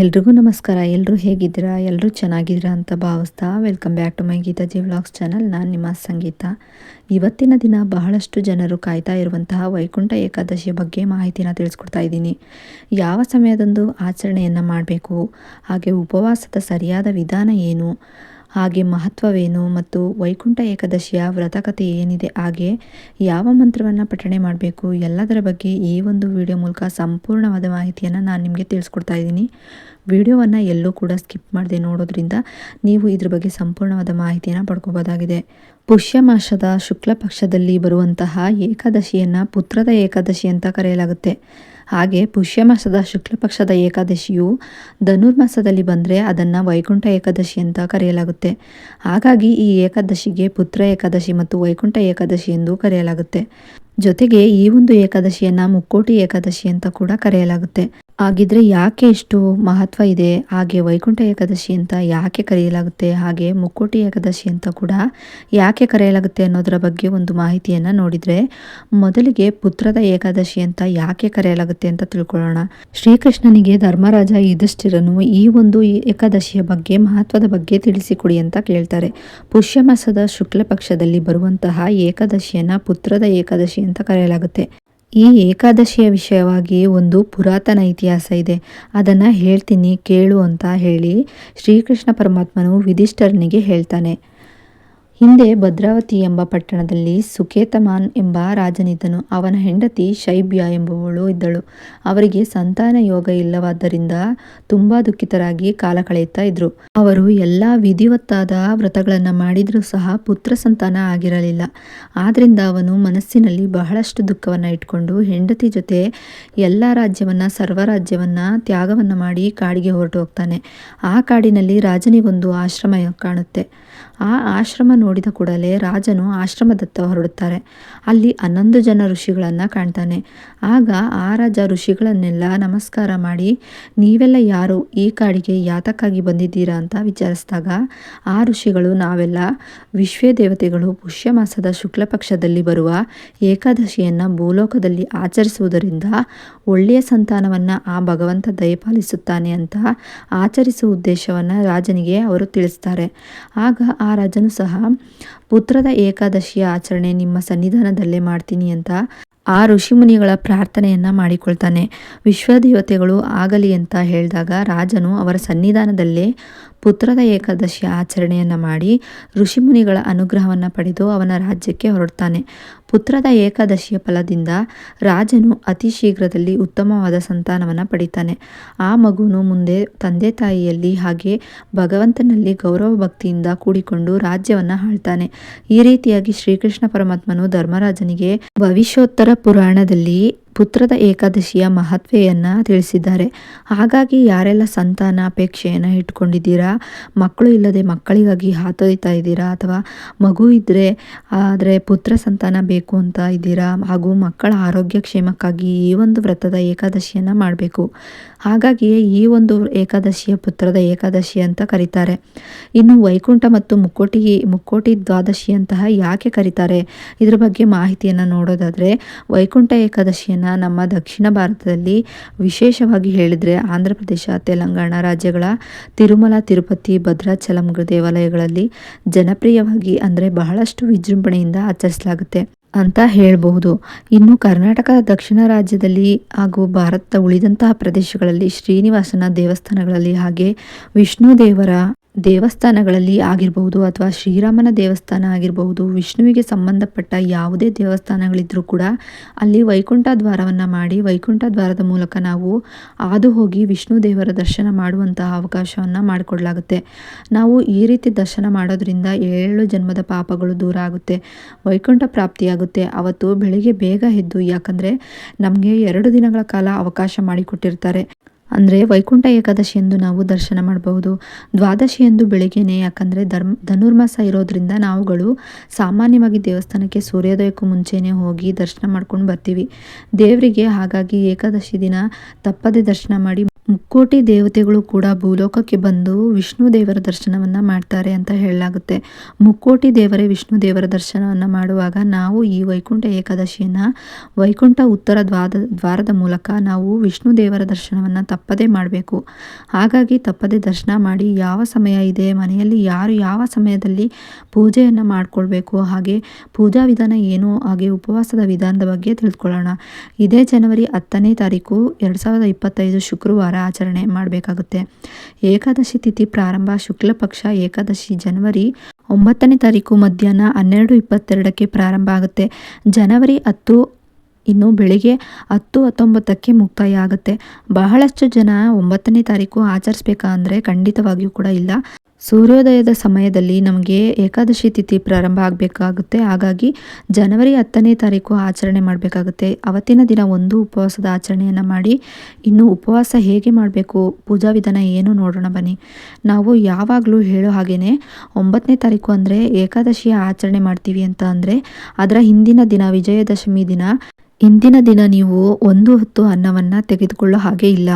ಎಲ್ರಿಗೂ ನಮಸ್ಕಾರ. ಎಲ್ಲರೂ ಹೇಗಿದ್ದೀರಾ? ಎಲ್ಲರೂ ಚೆನ್ನಾಗಿದ್ದೀರಾ ಅಂತ ಭಾವಿಸ್ತಾ welcome back to my Geetaji vlogs channel ನಾನು ನಿಮ್ಮ ಸಂಗೀತ. ಇವತ್ತಿನ ದಿನ ಬಹಳಷ್ಟು ಜನರು ಕಾಯ್ತಾ ಇರುವಂತಹ ವೈಕುಂಠ ಏಕಾದಶಿಯ ಬಗ್ಗೆ ಮಾಹಿತಿನ ತಿಳಿಸ್ಕೊಡ್ತಾ ಇದ್ದೀನಿ. ಯಾವ ಸಮಯದಂದು ಆಚರಣೆಯನ್ನು ಮಾಡಬೇಕು? ಹಾಗೆ ಉಪವಾಸದ ಸರಿಯಾದ ವಿಧಾನ ಏನು? ಹಾಗೆ ಮಹತ್ವವೇನು ಮತ್ತು ವೈಕುಂಠ ಏಕಾದಶಿಯ ವ್ರತಕತೆ ಏನಿದೆ ಹಾಗೆ ಯಾವ ಮಂತ್ರವನ್ನು ಪಠಣೆ ಮಾಡಬೇಕು ಎಲ್ಲದರ ಬಗ್ಗೆ ಈ ಒಂದು ವಿಡಿಯೋ ಮೂಲಕ ಸಂಪೂರ್ಣವಾದ ಮಾಹಿತಿಯನ್ನು ನಾನು ನಿಮಗೆ ತಿಳಿಸ್ಕೊಡ್ತಾ ಇದ್ದೀನಿ. ವಿಡಿಯೋವನ್ನು ಎಲ್ಲೂ ಕೂಡ ಸ್ಕಿಪ್ ಮಾಡದೆ ನೋಡೋದ್ರಿಂದ ನೀವು ಇದ್ರ ಬಗ್ಗೆ ಸಂಪೂರ್ಣವಾದ ಮಾಹಿತಿಯನ್ನು ಪಡ್ಕೋಬೋದಾಗಿದೆ. ಪುಷ್ಯ ಮಾಸದ ಶುಕ್ಲ ಪಕ್ಷದಲ್ಲಿ ಬರುವಂತಹ ಏಕಾದಶಿಯನ್ನು ಪುತ್ರದ ಏಕಾದಶಿ ಅಂತ ಕರೆಯಲಾಗುತ್ತೆ. ಹಾಗೆ ಪುಷ್ಯ ಮಾಸದ ಶುಕ್ಲ ಪಕ್ಷದ ಏಕಾದಶಿಯು ಧನುರ್ಮಾಸದಲ್ಲಿ ಬಂದರೆ ಅದನ್ನು ವೈಕುಂಠ ಏಕಾದಶಿ ಅಂತ ಕರೆಯಲಾಗುತ್ತೆ. ಹಾಗಾಗಿ ಈ ಏಕಾದಶಿಗೆ ಪುತ್ರ ಏಕಾದಶಿ ಮತ್ತು ವೈಕುಂಠ ಏಕಾದಶಿ ಎಂದು ಕರೆಯಲಾಗುತ್ತೆ. ಜೊತೆಗೆ ಈ ಒಂದು ಏಕಾದಶಿಯನ್ನು ಮುಕ್ಕೋಟಿ ಏಕಾದಶಿ ಅಂತ ಕೂಡ ಕರೆಯಲಾಗುತ್ತೆ. ಹಾಗಿದ್ರೆ ಯಾಕೆ ಇಷ್ಟು ಮಹತ್ವ ಇದೆ? ಹಾಗೆ ವೈಕುಂಠ ಏಕಾದಶಿ ಅಂತ ಯಾಕೆ ಕರೆಯಲಾಗುತ್ತೆ? ಹಾಗೆ ಮುಕ್ಕೋಟಿ ಏಕಾದಶಿ ಅಂತ ಕೂಡ ಯಾಕೆ ಕರೆಯಲಾಗುತ್ತೆ ಅನ್ನೋದರ ಬಗ್ಗೆ ಒಂದು ಮಾಹಿತಿಯನ್ನು ನೋಡಿದರೆ, ಮೊದಲಿಗೆ ಪುತ್ರದ ಏಕಾದಶಿ ಅಂತ ಯಾಕೆ ಕರೆಯಲಾಗುತ್ತೆ ಅಂತ ತಿಳ್ಕೊಳ್ಳೋಣ. ಶ್ರೀಕೃಷ್ಣನಿಗೆ ಧರ್ಮರಾಜ ಯುಧಿಷ್ಠಿರನು ಈ ಒಂದು ಏಕಾದಶಿಯ ಬಗ್ಗೆ, ಮಹತ್ವದ ಬಗ್ಗೆ ತಿಳಿಸಿಕೊಡಿ ಅಂತ ಕೇಳ್ತಾರೆ. ಪುಷ್ಯ ಮಾಸದ ಶುಕ್ಲ ಪಕ್ಷದಲ್ಲಿ ಬರುವಂತಹ ಏಕಾದಶಿಯನ್ನು ಪುತ್ರದ ಏಕಾದಶಿ ಅಂತ ಕರೆಯಲಾಗುತ್ತೆ. ಈ ಏಕಾದಶಿಯ ವಿಷಯವಾಗಿ ಒಂದು ಪುರಾತನ ಇತಿಹಾಸ ಇದೆ. ಅದನ್ನು ಹೇಳ್ತೀನಿ, ಕೇಳು ಅಂತ ಹೇಳಿ ಶ್ರೀಕೃಷ್ಣ ಪರಮಾತ್ಮನು ವಿಧಿಷ್ಠರನಿಗೆ ಹೇಳ್ತಾನೆ. ಹಿಂದೆ ಭದ್ರಾವತಿ ಎಂಬ ಪಟ್ಟಣದಲ್ಲಿ ಸುಕೇತಮಾನ್ ಎಂಬ ರಾಜನಿದ್ದನು. ಅವನ ಹೆಂಡತಿ ಶೈಬ್ಯ ಎಂಬುವಳು ಇದ್ದಳು. ಅವರಿಗೆ ಸಂತಾನ ಯೋಗ ಇಲ್ಲವಾದ್ದರಿಂದ ತುಂಬಾ ದುಃಖಿತರಾಗಿ ಕಾಲ ಕಳೆಯುತ್ತಾ ಇದ್ರು. ಅವರು ಎಲ್ಲ ವಿಧಿವತ್ತಾದ ವ್ರತಗಳನ್ನು ಮಾಡಿದರೂ ಸಹ ಪುತ್ರ ಸಂತಾನ ಆಗಿರಲಿಲ್ಲ. ಆದ್ರಿಂದ ಅವನು ಮನಸ್ಸಿನಲ್ಲಿ ಬಹಳಷ್ಟು ದುಃಖವನ್ನು ಇಟ್ಕೊಂಡು ಹೆಂಡತಿ ಜೊತೆ ಎಲ್ಲ ರಾಜ್ಯವನ್ನ, ಸರ್ವರಾಜ್ಯವನ್ನ ತ್ಯಾಗವನ್ನು ಮಾಡಿ ಕಾಡಿಗೆ ಹೊರಟು ಹೋಗ್ತಾನೆ. ಆ ಕಾಡಿನಲ್ಲಿ ರಾಜನಿಗೊಂದು ಆಶ್ರಮ ಕಾಣುತ್ತೆ. ಆ ಆಶ್ರಮ ನೋಡಿದ ಕೂಡಲೇ ರಾಜನು ಆಶ್ರಮದತ್ತ ಹೊರಡುತ್ತಾರೆ. ಅಲ್ಲಿ ಹನ್ನೊಂದು ಜನ ಋಷಿಗಳನ್ನು ಕಾಣ್ತಾನೆ. ಆಗ ಆ ರಾಜ ಋಷಿಗಳನ್ನೆಲ್ಲ ನಮಸ್ಕಾರ ಮಾಡಿ, ನೀವೆಲ್ಲ ಯಾರು? ಈ ಕಾಡಿಗೆ ಯಾತಕ್ಕಾಗಿ ಬಂದಿದ್ದೀರಾ? ಅಂತ ವಿಚಾರಿಸಿದಾಗ, ಆ ಋಷಿಗಳು, ನಾವೆಲ್ಲ ವಿಶ್ವೇ ದೇವತೆಗಳು ಪುಷ್ಯ ಮಾಸದ ಶುಕ್ಲ ಪಕ್ಷದಲ್ಲಿ ಬರುವ ಏಕಾದಶಿಯನ್ನು ಭೂಲೋಕದಲ್ಲಿ ಆಚರಿಸುವುದರಿಂದ ಒಳ್ಳೆಯ ಸಂತಾನವನ್ನು ಆ ಭಗವಂತ ದಯಪಾಲಿಸುತ್ತಾನೆ ಅಂತ ಆಚರಿಸುವ ಉದ್ದೇಶವನ್ನು ರಾಜನಿಗೆ ಅವರು ತಿಳಿಸ್ತಾರೆ. ಆಗ ಆ ರಾಜನು ಸಹ ಪುತ್ರದ ಏಕಾದಶಿಯ ಆಚರಣೆ ನಿಮ್ಮ ಸನ್ನಿಧಾನದಲ್ಲೇ ಮಾಡ್ತೀನಿ ಅಂತ ಆ ಋಷಿಮುನಿಗಳ ಪ್ರಾರ್ಥನೆಯನ್ನ ಮಾಡಿಕೊಳ್ತಾನೆ. ವಿಶ್ವದೇವತೆಗಳು ಆಗಲಿ ಅಂತ ಹೇಳಿದಾಗ ರಾಜನು ಅವರ ಸನ್ನಿಧಾನದಲ್ಲೇ ಪುತ್ರದ ಏಕಾದಶಿಯ ಆಚರಣೆಯನ್ನು ಮಾಡಿ ಋಷಿಮುನಿಗಳ ಅನುಗ್ರಹವನ್ನು ಪಡೆದು ಅವನ ರಾಜ್ಯಕ್ಕೆ ಹೊರಡ್ತಾನೆ. ಪುತ್ರದ ಏಕಾದಶಿಯ ಫಲದಿಂದ ರಾಜನು ಅತಿ ಶೀಘ್ರದಲ್ಲಿ ಉತ್ತಮವಾದ ಸಂತಾನವನ್ನು ಪಡಿತಾನೆ. ಆ ಮಗುನು ಮುಂದೆ ತಂದೆ ತಾಯಿಯಲ್ಲಿ ಹಾಗೆ ಭಗವಂತನಲ್ಲಿ ಗೌರವ ಭಕ್ತಿಯಿಂದ ಕೂಡಿಕೊಂಡು ರಾಜ್ಯವನ್ನು ಆಳ್ತಾನೆ. ಈ ರೀತಿಯಾಗಿ ಶ್ರೀಕೃಷ್ಣ ಪರಮಾತ್ಮನು ಧರ್ಮರಾಜನಿಗೆ ಭವಿಷ್ಯೋತ್ತರ ಪುರಾಣದಲ್ಲಿ ಪುತ್ರದ ಏಕಾದಶಿಯ ಮಹತ್ವೆಯನ್ನು ತಿಳಿಸಿದ್ದಾರೆ. ಹಾಗಾಗಿ ಯಾರೆಲ್ಲ ಸಂತಾನ ಅಪೇಕ್ಷೆಯನ್ನು ಇಟ್ಕೊಂಡಿದ್ದೀರಾ? ಮಕ್ಕಳು ಇಲ್ಲದೆ ಮಕ್ಕಳಿಗಾಗಿ ಹಾತೊಯ್ತಾ ಇದ್ದೀರಾ? ಅಥವಾ ಮಗು ಇದ್ದರೆ ಆದರೆ ಪುತ್ರ ಸಂತಾನ ಬೇಕು ಅಂತ ಇದ್ದೀರಾ? ಹಾಗೂ ಮಕ್ಕಳ ಆರೋಗ್ಯ ಕ್ಷೇಮಕ್ಕಾಗಿ ಈ ಒಂದು ವ್ರತದ ಏಕಾದಶಿಯನ್ನು ಮಾಡಬೇಕು. ಹಾಗಾಗಿ ಈ ಒಂದು ಏಕಾದಶಿಯ ಪುತ್ರದ ಏಕಾದಶಿ ಅಂತ ಕರೀತಾರೆ. ಇನ್ನು ವೈಕುಂಠ ಮತ್ತು ಮುಕ್ಕೋಟಿ ಮುಕ್ಕೋಟಿ ದ್ವಾದಶಿಯಂತಹ ಯಾಕೆ ಕರೀತಾರೆ? ಇದ್ರ ಬಗ್ಗೆ ಮಾಹಿತಿಯನ್ನು ನೋಡೋದಾದರೆ, ವೈಕುಂಠ ಏಕಾದಶಿಯನ್ನು ನಮ್ಮ ದಕ್ಷಿಣ ಭಾರತದಲ್ಲಿ ವಿಶೇಷವಾಗಿ ಹೇಳಿದರೆ ಆಂಧ್ರ ಪ್ರದೇಶ, ತೆಲಂಗಾಣ ರಾಜ್ಯಗಳ ತಿರುಮಲ, ತಿರುಪತಿ ಭದ್ರಾಚಲಂ ದೇವಾಲಯಗಳಲ್ಲಿ ಜನಪ್ರಿಯವಾಗಿ ಅಂದರೆ ಬಹಳಷ್ಟು ವಿಜೃಂಭಣೆಯಿಂದ ಆಚರಿಸಲಾಗುತ್ತೆ ಅಂತ ಹೇಳಬಹುದು. ಇನ್ನು ಕರ್ನಾಟಕ, ದಕ್ಷಿಣ ರಾಜ್ಯದಲ್ಲಿ ಹಾಗೂ ಭಾರತದ ಉಳಿದಂತಹ ಪ್ರದೇಶಗಳಲ್ಲಿ ಶ್ರೀನಿವಾಸನ ದೇವಸ್ಥಾನಗಳಲ್ಲಿ ಹಾಗೆ ವಿಷ್ಣು ದೇವರ ದೇವಸ್ಥಾನಗಳಲ್ಲಿ ಆಗಿರಬಹುದು ಅಥವಾ ಶ್ರೀರಾಮನ ದೇವಸ್ಥಾನ ಆಗಿರಬಹುದು, ವಿಷ್ಣುವಿಗೆ ಸಂಬಂಧಪಟ್ಟ ಯಾವುದೇ ದೇವಸ್ಥಾನಗಳಿದ್ರೂ ಕೂಡ ಅಲ್ಲಿ ವೈಕುಂಠ ದ್ವಾರವನ್ನು ಮಾಡಿ, ವೈಕುಂಠ ದ್ವಾರದ ಮೂಲಕ ನಾವು ಹಾದು ಹೋಗಿ ವಿಷ್ಣು ದೇವರ ದರ್ಶನ ಮಾಡುವಂತಹ ಅವಕಾಶವನ್ನು ಮಾಡಿಕೊಡಲಾಗುತ್ತೆ. ನಾವು ಈ ರೀತಿ ದರ್ಶನ ಮಾಡೋದ್ರಿಂದ ಏಳು ಜನ್ಮದ ಪಾಪಗಳು ದೂರ ಆಗುತ್ತೆ, ವೈಕುಂಠ ಪ್ರಾಪ್ತಿಯಾಗುತ್ತೆ. ಅವತ್ತು ಬೆಳಿಗ್ಗೆ ಬೇಗ ಎದ್ದು, ಯಾಕಂದರೆ ನಮಗೆ ಎರಡು ದಿನಗಳ ಕಾಲ ಅವಕಾಶ ಮಾಡಿಕೊಟ್ಟಿರ್ತಾರೆ. ಅಂದರೆ ವೈಕುಂಠ ಏಕಾದಶಿಯಂದು ನಾವು ದರ್ಶನ ಮಾಡಬಹುದು. ದ್ವಾದಶಿ ಎಂದು ಬೆಳಿಗ್ಗೆನೆ, ಯಾಕಂದರೆ ಧರ್ಮ, ಧನುರ್ಮಾಸ ಇರೋದ್ರಿಂದ ನಾವುಗಳು ಸಾಮಾನ್ಯವಾಗಿ ದೇವಸ್ಥಾನಕ್ಕೆ ಸೂರ್ಯೋದಯಕ್ಕೂ ಮುಂಚೆನೇ ಹೋಗಿ ದರ್ಶನ ಮಾಡ್ಕೊಂಡು ಬರ್ತೀವಿ. ದೇವರಿಗೆ ಹಾಗಾಗಿ ಏಕಾದಶಿ ದಿನ ತಪ್ಪದೆ ದರ್ಶನ ಮಾಡಿ ಮುಕ್ಕೋಟಿ ದೇವತೆಗಳು ಕೂಡ ಭೂಲೋಕಕ್ಕೆ ಬಂದು ವಿಷ್ಣು ದೇವರ ದರ್ಶನವನ್ನು ಮಾಡ್ತಾರೆ ಅಂತ ಹೇಳಲಾಗುತ್ತೆ. ಮುಕ್ಕೋಟಿ ದೇವರೇ ವಿಷ್ಣು ದೇವರ ದರ್ಶನವನ್ನು ಮಾಡುವಾಗ ನಾವು ಈ ವೈಕುಂಠ ಏಕಾದಶಿಯನ್ನು, ವೈಕುಂಠ ಉತ್ತರ ದ್ವಾದ, ದ್ವಾರದ ಮೂಲಕ ನಾವು ವಿಷ್ಣು ದೇವರ ದರ್ಶನವನ್ನು ತಪ್ಪದೇ ಮಾಡಬೇಕು. ಹಾಗಾಗಿ ತಪ್ಪದೇ ದರ್ಶನ ಮಾಡಿ ಯಾವ ಸಮಯ ಇದೆ, ಮನೆಯಲ್ಲಿ ಯಾರು ಯಾವ ಸಮಯದಲ್ಲಿ ಪೂಜೆಯನ್ನು ಮಾಡಿಕೊಳ್ಬೇಕು, ಹಾಗೆ ಪೂಜಾ ವಿಧಾನ ಏನು, ಹಾಗೆ ಉಪವಾಸದ ವಿಧಾನದ ಬಗ್ಗೆ ತಿಳ್ಕೊಳ್ಳೋಣ. ಇದೇ ಜನವರಿ ಹತ್ತನೇ ತಾರೀಕು, ಎರಡು ಸಾವಿರದ ಇಪ್ಪತ್ತೈದು ಶುಕ್ರವಾರ ಆಚರಣೆ. ಮಾಡಬೇಕಾಗುತ್ತೆ. ಏಕಾದಶಿ ತಿಥಿ ಪ್ರಾರಂಭ ಶುಕ್ಲ ಪಕ್ಷ ಏಕಾದಶಿ ಜನವರಿ ಒಂಬತ್ತನೇ ತಾರೀಕು ಮಧ್ಯಾಹ್ನ ಹನ್ನೆರಡು ಇಪ್ಪತ್ತೆರಡಕ್ಕೆ ಪ್ರಾರಂಭ ಆಗುತ್ತೆ. ಜನವರಿ ಹತ್ತು ಇನ್ನು ಬೆಳಿಗ್ಗೆ ಹತ್ತು ಹತ್ತೊಂಬತ್ತಕ್ಕೆ ಮುಕ್ತಾಯ ಆಗುತ್ತೆ. ಬಹಳಷ್ಟು ಜನ ಒಂಬತ್ತನೇ ತಾರೀಕು ಆಚರಿಸ್ಬೇಕಾ ಅಂದರೆ ಖಂಡಿತವಾಗಿಯೂ ಕೂಡ ಇಲ್ಲ. ಸೂರ್ಯೋದಯದ ಸಮಯದಲ್ಲಿ ನಮಗೆ ಏಕಾದಶಿ ತಿಥಿ ಪ್ರಾರಂಭ ಆಗಬೇಕಾಗುತ್ತೆ. ಹಾಗಾಗಿ ಜನವರಿ ಹತ್ತನೇ ತಾರೀಕು ಆಚರಣೆ ಮಾಡಬೇಕಾಗುತ್ತೆ. ಅವತ್ತಿನ ದಿನ ಒಂದು ಉಪವಾಸದ ಆಚರಣೆಯನ್ನು ಮಾಡಿ, ಇನ್ನು ಉಪವಾಸ ಹೇಗೆ ಮಾಡಬೇಕು, ಪೂಜಾ ವಿಧಾನ ಏನು ನೋಡೋಣ ಬನ್ನಿ. ನಾವು ಯಾವಾಗಲೂ ಹೇಳೋ ಹಾಗೆಯೇ ಒಂಬತ್ತನೇ ತಾರೀಕು ಅಂದರೆ ಏಕಾದಶಿಯ ಆಚರಣೆ ಮಾಡ್ತೀವಿ ಅಂತ ಅಂದರೆ, ಅದರ ಹಿಂದಿನ ದಿನ ವಿಜಯದಶಮಿ ದಿನ ಇಂದಿನ ದಿನ ನೀವು ಒಂದು ಹೊತ್ತು ಅನ್ನವನ್ನು ತೆಗೆದುಕೊಳ್ಳೋ ಹಾಗೆ ಇಲ್ಲ.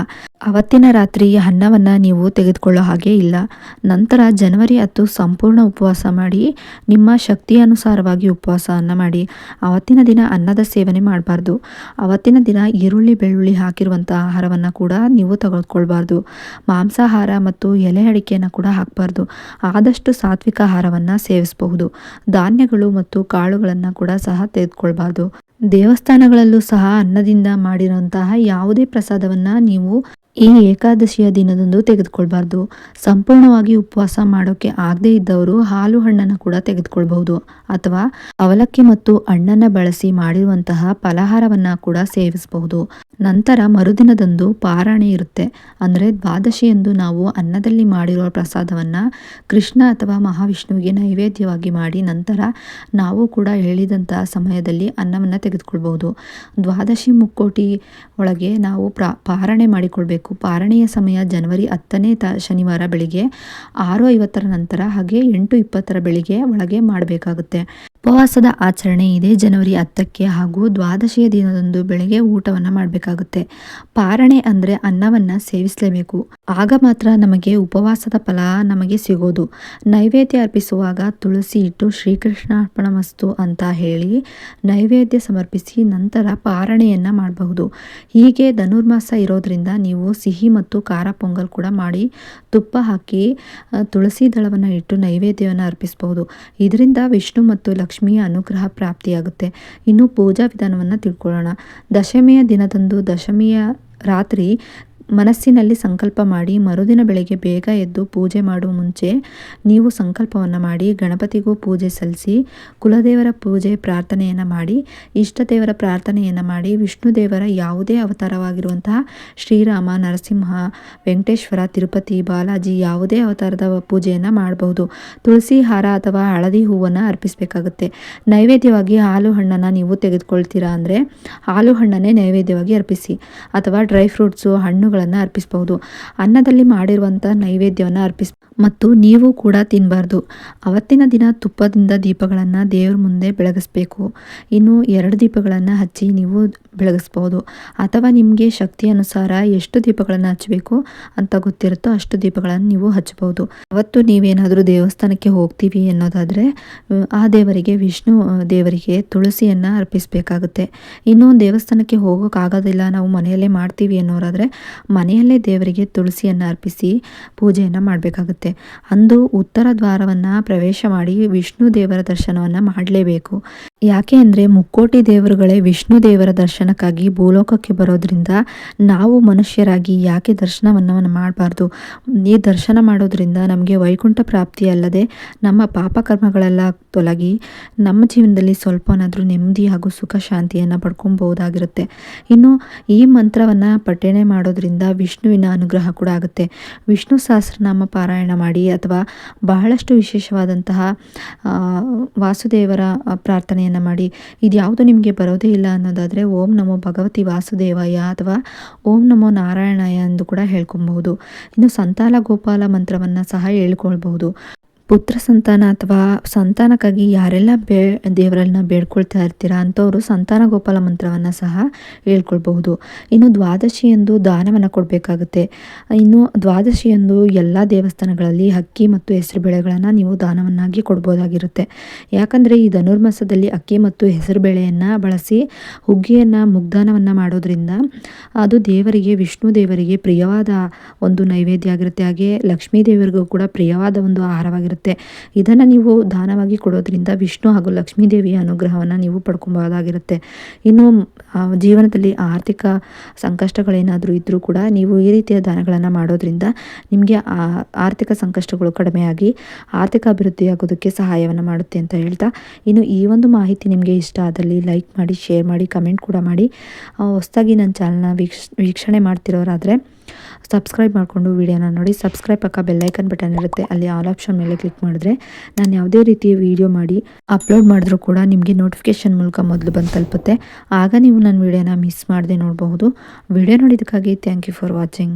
ಅವತ್ತಿನ ರಾತ್ರಿ ಅನ್ನವನ್ನು ನೀವು ತೆಗೆದುಕೊಳ್ಳೋ ಹಾಗೆ ಇಲ್ಲ. ನಂತರ ಜನವರಿ ಹತ್ತು ಸಂಪೂರ್ಣ ಉಪವಾಸ ಮಾಡಿ, ನಿಮ್ಮ ಶಕ್ತಿಯನುಸಾರವಾಗಿ ಉಪವಾಸವನ್ನು ಮಾಡಿ. ಅವತ್ತಿನ ದಿನ ಅನ್ನದ ಸೇವನೆ ಮಾಡಬಾರ್ದು. ಅವತ್ತಿನ ದಿನ ಈರುಳ್ಳಿ, ಬೆಳ್ಳುಳ್ಳಿ ಹಾಕಿರುವಂಥ ಆಹಾರವನ್ನು ಕೂಡ ನೀವು ತೆಗೆದುಕೊಳ್ಬಾರ್ದು ಮಾಂಸಾಹಾರ ಮತ್ತು ಎಲೆ ಅಡಿಕೆಯನ್ನು ಕೂಡ ಹಾಕಬಾರ್ದು. ಆದಷ್ಟು ಸಾತ್ವಿಕ ಆಹಾರವನ್ನು ಸೇವಿಸಬಹುದು. ಧಾನ್ಯಗಳು ಮತ್ತು ಕಾಳುಗಳನ್ನು ಕೂಡ ಸಹ ತೆಗೆದುಕೊಳ್ಬಾರ್ದು. ದೇವಸ್ಥಾನಗಳಲ್ಲೂ ಸಹ ಅನ್ನದಿಂದ ಮಾಡಿರುವಂತಹ ಯಾವುದೇ ಪ್ರಸಾದವನ್ನು ನೀವು ಈ ಏಕಾದಶಿಯ ದಿನದಂದು ತೆಗೆದುಕೊಳ್ಬಾರ್ದು. ಸಂಪೂರ್ಣವಾಗಿ ಉಪವಾಸ ಮಾಡೋಕ್ಕೆ ಆಗದೇ ಇದ್ದವರು ಹಾಲು ಹಣ್ಣನ್ನು ಕೂಡ ತೆಗೆದುಕೊಳ್ಬಹುದು. ಅಥವಾ ಅವಲಕ್ಕಿ ಮತ್ತು ಹಣ್ಣನ್ನು ಬಳಸಿ ಮಾಡಿರುವಂತಹ ಫಲಹಾರವನ್ನು ಕೂಡ ಸೇವಿಸಬಹುದು. ನಂತರ ಮರುದಿನದಂದು ಪಾರಾಣೆ ಇರುತ್ತೆ. ಅಂದರೆ ದ್ವಾದಶಿಯಂದು ನಾವು ಅನ್ನದಲ್ಲಿ ಮಾಡಿರುವ ಪ್ರಸಾದವನ್ನು ಕೃಷ್ಣ ಅಥವಾ ಮಹಾವಿಷ್ಣುವಿಗೆ ನೈವೇದ್ಯವಾಗಿ ಮಾಡಿ ನಂತರ ನಾವು ಕೂಡ ಹೇಳಿದಂತಹ ಸಮಯದಲ್ಲಿ ಅನ್ನವನ್ನು ತೆಗೆದುಕೊಳ್ಬಹುದು. ದ್ವಾದಶಿ ಮುಕ್ಕೋಟಿ ಒಳಗೆ ನಾವು ಪ್ರ ಪಾರಣೆ ಮಾಡಿಕೊಳ್ಬೇಕು. ಪಾರಣೆಯ ಸಮಯ ಜನವರಿ ಹತ್ತನೇ ತ ಶನಿವಾರ ಬೆಳಿಗ್ಗೆ ಆರು ಐವತ್ತರ ನಂತರ ಹಾಗೆ ಎಂಟು ಇಪ್ಪತ್ತರ ಬೆಳಿಗ್ಗೆ ಒಳಗೆ ಮಾಡಬೇಕಾಗುತ್ತೆ. ಉಪವಾಸದ ಆಚರಣೆ ಇದೆ. ಜನವರಿ ಹತ್ತಕ್ಕೆ ಹಾಗೂ ದ್ವಾದಶಿಯ ದಿನದಂದು ಬೆಳಗ್ಗೆ ಊಟವನ್ನು ಮಾಡಬೇಕಾಗುತ್ತೆ. ಪಾರಣೆ ಅಂದರೆ ಅನ್ನವನ್ನು ಸೇವಿಸಲೇಬೇಕು. ಆಗ ಮಾತ್ರ ನಮಗೆ ಉಪವಾಸದ ಫಲ ನಮಗೆ ಸಿಗೋದು. ನೈವೇದ್ಯ ಅರ್ಪಿಸುವಾಗ ತುಳಸಿ ಇಟ್ಟು ಶ್ರೀಕೃಷ್ಣಾರ್ಪಣ ಮಸ್ತು ಅಂತ ಹೇಳಿ ನೈವೇದ್ಯ ಸಮರ್ಪಿಸಿ ನಂತರ ಪಾರಣೆಯನ್ನು ಮಾಡಬಹುದು. ಹೀಗೆ ಧನುರ್ಮಾಸ ಇರೋದ್ರಿಂದ ನೀವು ಸಿಹಿ ಮತ್ತು ಖಾರ ಪೊಂಗಲ್ ಕೂಡ ಮಾಡಿ ತುಪ್ಪ ಹಾಕಿ ತುಳಸಿ ದಳವನ್ನು ಇಟ್ಟು ನೈವೇದ್ಯವನ್ನು ಅರ್ಪಿಸಬಹುದು. ಇದರಿಂದ ವಿಷ್ಣು ಮತ್ತು ಲಕ್ಷ್ಮಿಯ ಅನುಗ್ರಹ ಪ್ರಾಪ್ತಿಯಾಗುತ್ತೆ. ಇನ್ನು ಪೂಜಾ ವಿಧಾನವನ್ನು ತಿಳ್ಕೊಳ್ಳೋಣ. ದಶಮಿಯ ದಿನದಂದು ದಶಮಿಯ ರಾತ್ರಿ ಮನಸ್ಸಿನಲ್ಲಿ ಸಂಕಲ್ಪ ಮಾಡಿ ಮರುದಿನ ಬೆಳಗ್ಗೆ ಬೇಗ ಎದ್ದು ಪೂಜೆ ಮಾಡುವ ಮುಂಚೆ ನೀವು ಸಂಕಲ್ಪವನ್ನು ಮಾಡಿ ಗಣಪತಿಗೂ ಪೂಜೆ ಸಲ್ಲಿಸಿ ಕುಲದೇವರ ಪೂಜೆ ಪ್ರಾರ್ಥನೆಯನ್ನು ಮಾಡಿ ಇಷ್ಟ ದೇವರ ಪ್ರಾರ್ಥನೆಯನ್ನು ಮಾಡಿ ವಿಷ್ಣು ದೇವರ ಯಾವುದೇ ಅವತಾರವಾಗಿರುವಂತಹ ಶ್ರೀರಾಮ, ನರಸಿಂಹ, ವೆಂಕಟೇಶ್ವರ, ತಿರುಪತಿ, ಬಾಲಾಜಿ ಯಾವುದೇ ಅವತಾರದ ಪೂಜೆಯನ್ನು ಮಾಡಬಹುದು. ತುಳಸಿ ಹಾರ ಅಥವಾ ಹಳದಿ ಹೂವನ್ನು ಅರ್ಪಿಸಬೇಕಾಗುತ್ತೆ. ನೈವೇದ್ಯವಾಗಿ ಹಾಲು ಹಣ್ಣನ್ನು ನೀವು ತೆಗೆದುಕೊಳ್ತೀರಾ ಅಂದರೆ ಹಾಲು ಹಣ್ಣನ್ನೇ ನೈವೇದ್ಯವಾಗಿ ಅರ್ಪಿಸಿ. ಅಥವಾ ಡ್ರೈ ಫ್ರೂಟ್ಸು ಹಣ್ಣುಗಳು ಅರ್ಪಿಸಬಹುದು. ಅನ್ನದಲ್ಲಿ ಮಾಡಿರುವಂಥ ನೈವೇದ್ಯವನ್ನು ಅರ್ಪಿಸ್ ಮತ್ತು ನೀವು ಕೂಡ ತಿನ್ನಬಾರ್ದು ಅವತ್ತಿನ ದಿನ ತುಪ್ಪದಿಂದ ದೀಪಗಳನ್ನು ದೇವರ ಮುಂದೆ ಬೆಳಗಿಸ್ಬೇಕು. ಇನ್ನು ಎರಡು ದೀಪಗಳನ್ನು ಹಚ್ಚಿ ನೀವು ಬೆಳಗಿಸ್ಬೋದು. ಅಥವಾ ನಿಮಗೆ ಶಕ್ತಿ ಅನುಸಾರ ಎಷ್ಟು ದೀಪಗಳನ್ನು ಹಚ್ಚಬೇಕು ಅಂತ ಗೊತ್ತಿರುತ್ತೋ ಅಷ್ಟು ದೀಪಗಳನ್ನು ನೀವು ಹಚ್ಚಬಹುದು. ಅವತ್ತು ನೀವೇನಾದರೂ ದೇವಸ್ಥಾನಕ್ಕೆ ಹೋಗ್ತೀವಿ ಅನ್ನೋದಾದರೆ, ಆ ದೇವರಿಗೆ, ವಿಷ್ಣು ದೇವರಿಗೆ ತುಳಸಿಯನ್ನು ಅರ್ಪಿಸಬೇಕಾಗುತ್ತೆ. ಇನ್ನು ದೇವಸ್ಥಾನಕ್ಕೆ ಹೋಗೋಕ್ಕಾಗೋದಿಲ್ಲ, ನಾವು ಮನೆಯಲ್ಲೇ ಮಾಡ್ತೀವಿ ಅನ್ನೋರಾದರೆ ಮನೆಯಲ್ಲೇ ದೇವರಿಗೆ ತುಳಸಿಯನ್ನು ಅರ್ಪಿಸಿ ಪೂಜೆಯನ್ನು ಮಾಡಬೇಕಾಗುತ್ತೆ. ಅಂದು ಉತ್ತರ ದ್ವಾರವನ್ನು ಪ್ರವೇಶ ಮಾಡಿ ವಿಷ್ಣು ದೇವರ ದರ್ಶನವನ್ನು ಮಾಡಲೇಬೇಕು. ಯಾಕೆ ಅಂದರೆ ಮುಕ್ಕೋಟಿ ದೇವರುಗಳೇ ವಿಷ್ಣು ದೇವರ ದರ್ಶನಕ್ಕಾಗಿ ಭೂಲೋಕಕ್ಕೆ ಬರೋದ್ರಿಂದ ನಾವು ಮನುಷ್ಯರಾಗಿ ಯಾಕೆ ದರ್ಶನವನ್ನು ಮಾಡಬಾರ್ದು? ಈ ದರ್ಶನ ಮಾಡೋದ್ರಿಂದ ನಮಗೆ ವೈಕುಂಠ ಪ್ರಾಪ್ತಿ ಅಲ್ಲದೆ ನಮ್ಮ ಪಾಪಕರ್ಮಗಳೆಲ್ಲ ತೊಲಗಿ ನಮ್ಮ ಜೀವನದಲ್ಲಿ ಸ್ವಲ್ಪನಾದರೂ ನೆಮ್ಮದಿ ಹಾಗೂ ಸುಖ ಶಾಂತಿಯನ್ನು ಪಡ್ಕೊಬೋದಾಗಿರುತ್ತೆ ಇನ್ನು ಈ ಮಂತ್ರವನ್ನು ಪಠಣೆ ಮಾಡೋದ್ರಿಂದ ವಿಷ್ಣುವಿನ ಅನುಗ್ರಹ ಕೂಡ ಆಗುತ್ತೆ. ವಿಷ್ಣು ಸಹಸ್ರನಾಮ ಪಾರಾಯಣ ಮಾಡಿ ಅಥವಾ ಬಹಳಷ್ಟು ವಿಶೇಷವಾದಂತಹ ವಾಸುದೇವರ ಪ್ರಾರ್ಥನೆಯನ್ನು ಮಾಡಿ. ಇದು ಯಾವುದು ನಿಮಗೆ ಬರೋದೇ ಇಲ್ಲ ಅನ್ನೋದಾದರೆ ಓಂ ನಮೋ ಭಗವತಿ ವಾಸುದೇವಯ್ಯ ಅಥವಾ ಓಂ ನಮೋ ನಾರಾಯಣಯ್ಯ ಎಂದು ಕೂಡ ಹೇಳ್ಕೊಬಹುದು. ಇನ್ನು ಸಂತಾಲ ಗೋಪಾಲ ಮಂತ್ರವನ್ನು ಸಹ ಹೇಳ್ಕೊಳ್ಬಹುದು. ಪುತ್ರ ಸಂತಾನ ಅಥವಾ ಸಂತಾನಕ್ಕಾಗಿ ಯಾರೆಲ್ಲ ಬೇ ದೇವರನ್ನ ಬೇಡ್ಕೊಳ್ತಾ ಇರ್ತೀರಾ ಅಂಥವರು ಸಂತಾನ ಗೋಪಾಲ ಮಂತ್ರವನ್ನು ಸಹ ಹೇಳ್ಕೊಳ್ಬಹುದು. ಇನ್ನು ದ್ವಾದಶಿಯಂದು ದಾನವನ್ನು ಕೊಡಬೇಕಾಗುತ್ತೆ. ಇನ್ನು ದ್ವಾದಶಿಯಂದು ಎಲ್ಲ ದೇವಸ್ಥಾನಗಳಲ್ಲಿ ಅಕ್ಕಿ ಮತ್ತು ಹೆಸರು ಬೇಳೆಗಳನ್ನು ನೀವು ದಾನವನ್ನಾಗಿ ಕೊಡ್ಬೋದಾಗಿರುತ್ತೆ. ಯಾಕಂದರೆ ಈ ಧನುರ್ಮಾಸದಲ್ಲಿ ಅಕ್ಕಿ ಮತ್ತು ಹೆಸರು ಬೇಳೆಯನ್ನು ಬಳಸಿ ಹುಗ್ಗಿಯನ್ನು, ಮುಗ್ದಾನವನ್ನು ಮಾಡೋದ್ರಿಂದ ಅದು ದೇವರಿಗೆ, ವಿಷ್ಣು ದೇವರಿಗೆ ಪ್ರಿಯವಾದ ಒಂದು ನೈವೇದ್ಯ ಆಗಿರುತ್ತೆ. ಹಾಗೆ ಲಕ್ಷ್ಮೀ ದೇವರಿಗೂ ಕೂಡ ಪ್ರಿಯವಾದ ಒಂದು ಆಹಾರವಾಗಿರುತ್ತೆ. ಇದನ್ನು ನೀವು ದಾನವಾಗಿ ಕೊಡೋದ್ರಿಂದ ವಿಷ್ಣು ಹಾಗೂ ಲಕ್ಷ್ಮೀ ದೇವಿಯ ಅನುಗ್ರಹವನ್ನು ನೀವು ಪಡ್ಕೊಬೋದಾಗಿರುತ್ತೆ ಇನ್ನು ಜೀವನದಲ್ಲಿ ಆರ್ಥಿಕ ಸಂಕಷ್ಟಗಳೇನಾದರೂ ಇದ್ದರೂ ಕೂಡ ನೀವು ಈ ರೀತಿಯ ದಾನಗಳನ್ನು ಮಾಡೋದ್ರಿಂದ ನಿಮಗೆ ಆರ್ಥಿಕ ಸಂಕಷ್ಟಗಳು ಕಡಿಮೆಯಾಗಿ ಆರ್ಥಿಕ ಅಭಿವೃದ್ಧಿಯಾಗೋದಕ್ಕೆ ಸಹಾಯವನ್ನು ಮಾಡುತ್ತೆ ಅಂತ ಹೇಳ್ತಾ. ಇನ್ನು, ಈ ಒಂದು ಮಾಹಿತಿ ನಿಮಗೆ ಇಷ್ಟ ಆದಲ್ಲಿ ಲೈಕ್ ಮಾಡಿ, ಶೇರ್ ಮಾಡಿ, ಕಮೆಂಟ್ ಕೂಡ ಮಾಡಿ. ಹೊಸದಾಗಿ ನನ್ನ ಚಾನಲ್ನ ವೀಕ್ಷ, ವೀಕ್ಷಣೆ ಮಾಡ್ತಿರೋರಾದರೆ ಸಬ್ಸ್ಕ್ರೈಬ್ ಮಾಡಿಕೊಂಡು ವಿಡಿಯೋನ ನೋಡಿ. ಸಬ್ಸ್ಕ್ರೈಬ್ ಪಕ್ಕ ಬೆಲ್ಲೈಕನ್ ಬಟನ್ ಇರುತ್ತೆ. ಅಲ್ಲಿ ಆಲ್ ಆಪ್ಷನ್ ಮೇಲೆ ಕ್ಲಿಕ್ ಮಾಡಿದ್ರೆ ನಾನು ಯಾವುದೇ ರೀತಿಯ ವಿಡಿಯೋ ಮಾಡಿ ಅಪ್ಲೋಡ್ ಮಾಡಿದ್ರೂ ಕೂಡ ನಿಮಗೆ ನೋಟಿಫಿಕೇಶನ್ ಮೂಲಕ ಮೊದಲು ಬಂದು ತಲುಪುತ್ತೆ. ಆಗ ನೀವು ನನ್ನ ವಿಡಿಯೋನ ಮಿಸ್ ಮಾಡದೆ ನೋಡಬಹುದು. ವಿಡಿಯೋ ನೋಡಿದ್ದಕ್ಕಾಗಿ ಥ್ಯಾಂಕ್ ಯು ಫಾರ್ ವಾಚಿಂಗ್